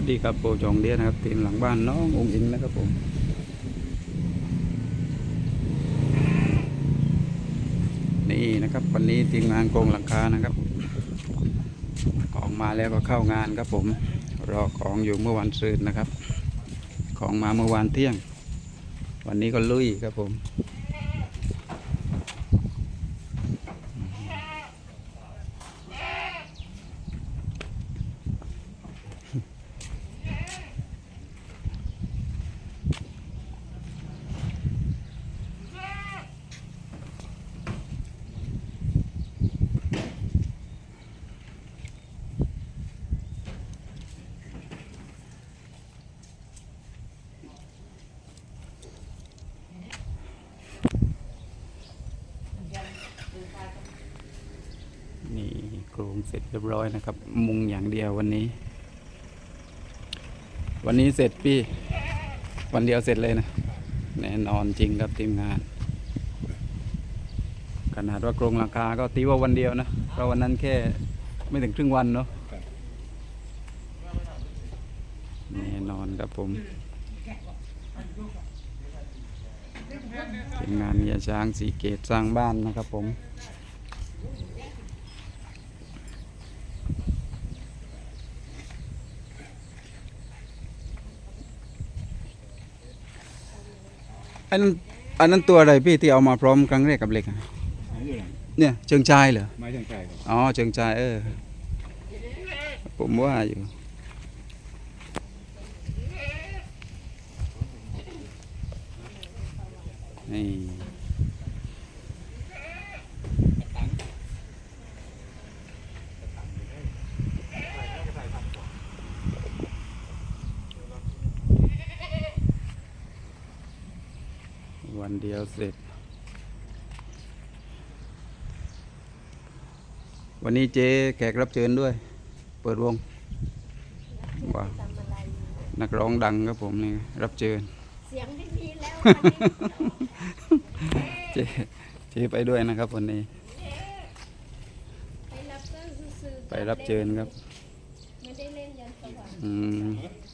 วัสดีครับโปรจองเดียนะครับทีมหลังบ้านน้ององค์อิงนะครับผมนี่นะครับวันนี้ทีมงานโกงหลังคานะครับ ของมาแล้วก็เข้างานครับผมรอของอยู่เมื่อวันซืนนะครับ ของมาเมื่อวานเที่ยง วันนี้ก็ลุยครับผม นี่โค รงเสร็จเรียบร้อยนะครับ มุงอย่างเดียววันนี้ วันนี้เสร็จพี่ วันเดียวเสร็จเลยนะ แน่นอนจริงครับทีมงาน ขนาดว่าโครงราคาก็ตีว่าวันเดียวนะ เพราะวันนั้นแค่ไม่ถึงครึ่งวันเนาะแน่นอนครับผมทีมงานเฮียช้างสีเกตสร้างบ้านนะครับผม อันนั้นอันนั้นตัวอะไรพี่ที่เอามาพร้อมครั้งแรกกับเหล็กอะอันนี้อะไรเนี่ยเชิงชายเหรอไม้ช่างใจครับอ๋อเชิงชายเออ ผมว่าอยู่นี่ วันเดียวเสร็จ วันนี้เจ๊แขกรับเชิญด้วย เปิดวงว้าวนักร้องดังครับผมนี่รับเชิญ เสียงไม่มีแล้ววันนี้เจ๊เจ๊ไปด้วยนะครับวันนี้ไปรับก็ซื่อๆไปรับเชิญครับ ไม่ได้เล่นยันสว่างอืมต้อง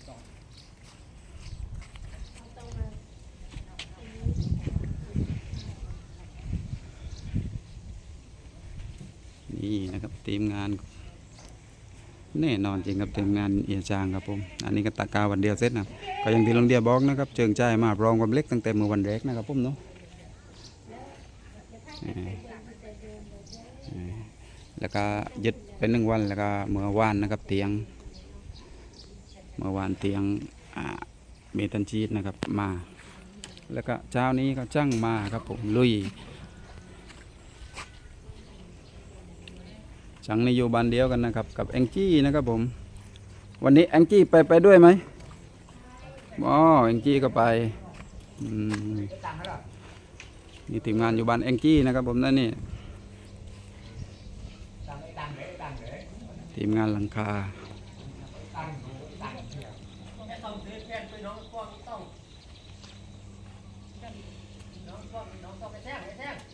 นี่นะครับทีมงาน แน่นอนจริงครับทีมงานเอียจางครับผมอันนี้ก็ตะกาวันเดียวเสร็จนะก็ย่างที่ลงเดียบอกนะครับเชิงใจมาพร้อมกับเล็กตั้งแต่เมื่อวันแรกนะครับผมเนาะแล้วก็ยึดเป็นหนึ่งวันแล้วก็เมื่อวานนะครับเตียง เมื่อวานเตียงเมตันชีตนะครับมา แล้วก็เช้านี้ก็จ้างมาครับผมลุย ช่างนี่อยู่บ้านเดียวกันนะครับ กับแองจี้นะครับผม วันนี้แองจี้ไปไปด้วยไหมอ๋อแองจี้ก็ไปนี่ทีมงานอยู่บ้านแองจี้นะครับผมนั่นนี่ทีมงานหลังคาอื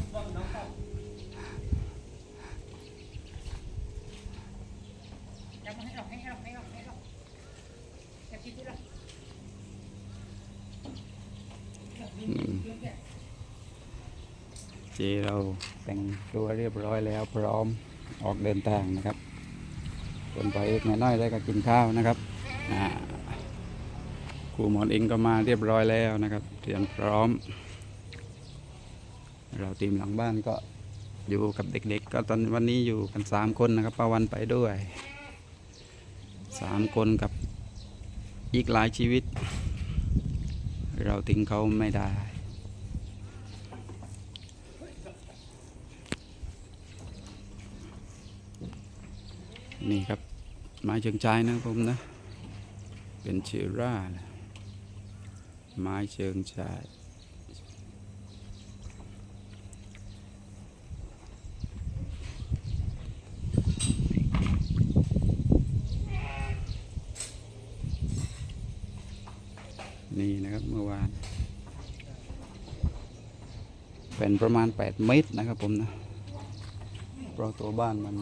จเราแต่งตัวเรียบร้อยแล้วพร้อมออกเดินทางนะครับคนไปเอกน้อยได้ก็กินข้าวนะครับครูหมอนเองก็มาเรียบร้อยแล้วนะครับเตรียมพร้อม เราทีมหลังบ้านก็อยู่กับเด็กๆ ก็ตอนวันนี้อยู่กันสามคนนะครับป้าวันไปด้วยสามคนกับอีกหลายชีวิต เราทิ้งเขาไม่ได้ นี่ครับ ไม้เชิงชายนะผมนะ เป็นเชร่า ไม้เชิงชายนี่นะครับเมื่อวานเป็นประมาณ 8 เมตรนะครับผมนะ เพราะตัวบ้านมัน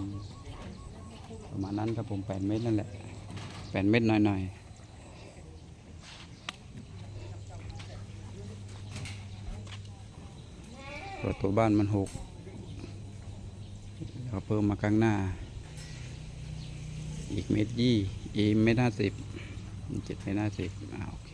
ประมาณนั้นครับผม8เมตรนั่นแหละแปดเมตรหน่อยๆเพระตัวบ้านมันหกเราเพิ่มมาข้างหน้า อีกเมตรยี่อีเมตรห้าสิบเจ็ดเมตรห้าสิบอ่าโอเค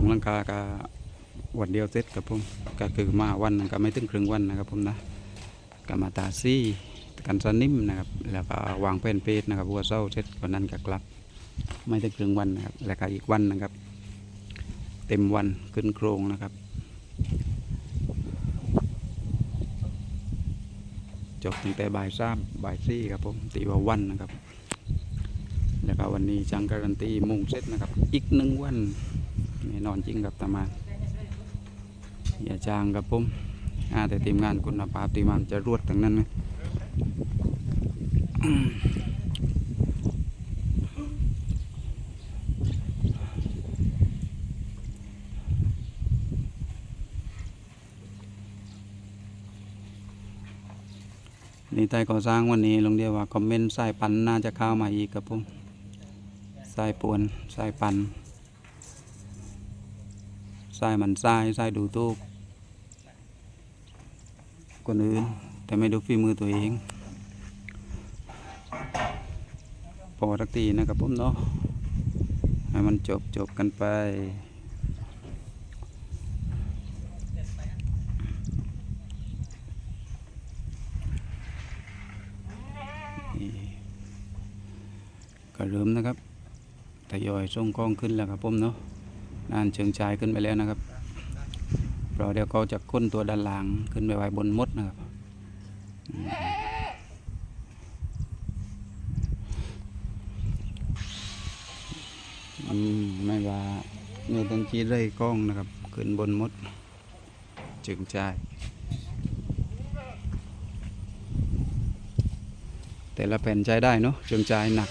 งลังคาก็วันเดียวเสร็จครับผมก็คือมาวันก็ไม่ถึงครึ่งวันนะครับผมนะก็มาตาซี่กันสนิมนะครับแล้วก็วางเป็นเพจนะครับวัวเศร้าเสร็จวันนั้นก็กลับ ไม่ถึงครึ่งวันนะครับแล้วก็อีกวันนะครับ เต็มวันขึ้นโครงนะครับจบตั้งแต่บ่ายสามบ่ายสี่ครับผมตีว่าวันนะครับ แล้วก็วันนี้จังการันตีมุ่งเสร็จนะครับ อีกหนึ่งวัน แน่นอนจริงครับตามาอย่าจ้างครับผมอาแต่ทีมงานคุณภาพทีมงานจะรวดทั้งนั้นนะนี่ใต้ก่อสร้างวันนี้ลงเดียวว่า คอมเมนต์สายปันน่าจะเข้ามาอีกครับผมสายปวนสายปัน ทรายมันทรายทรายดูตูกคนอื่น แต่ไม่ดูฝีมือตัวเอง พอทักทีนะครับผมเนาะให้มันจบจบกันไปก็เริ่มนะครับทยอยส่งกล้องขึ้นแล้วครับผมเนาะ นานเชิงชายขึ้นไปแล้วนะครับเราเดี๋ยวเขาจะค้นตัวด้านหลังขึ้นไปไว้บนมดนะครับอืมอืมไม่ว่าเนื้อตันจีได้กล้องนะครับ ขึ้นบนมดเชิงชายแต่ละแผ่นใช้ได้เนาะเชิงชายหนัก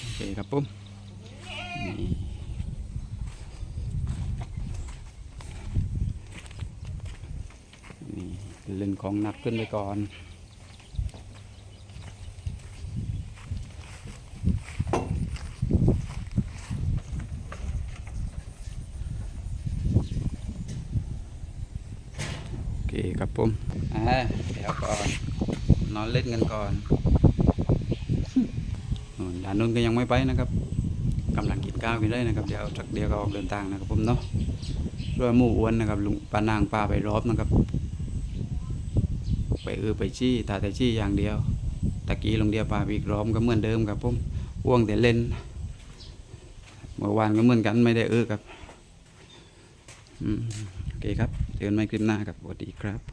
โอเคครับผมนี่นี่ เล่นของหนักขึ้นไปก่อนโอเคครับผมอ่าเดี๋ยวก่อน นอนเล่นกันก่อนนู่นด้านนู้นก็ยังไม่ไปนะครับกำลังกินข้าวกันเลยนะครับเดี๋ยวสักเดียวก็ออกเดินทางนะครับผมเนาะด้วยหมู่อ้วนนะครับลุงปานางปลาไปรอบนะครับ ไปเออไปชี้ตาแต่ชี้อย่างเดียว ตะกี้ลงเดียวปลาอีกรอบก็เหมือนเดิมครับผมว่วงแต่เล่นเมื่อวานก็เหมือนกันไม่ได้เออครับอืมโอเคครับเจอกันใหม่คลิปหน้าครับสวัสดีครับ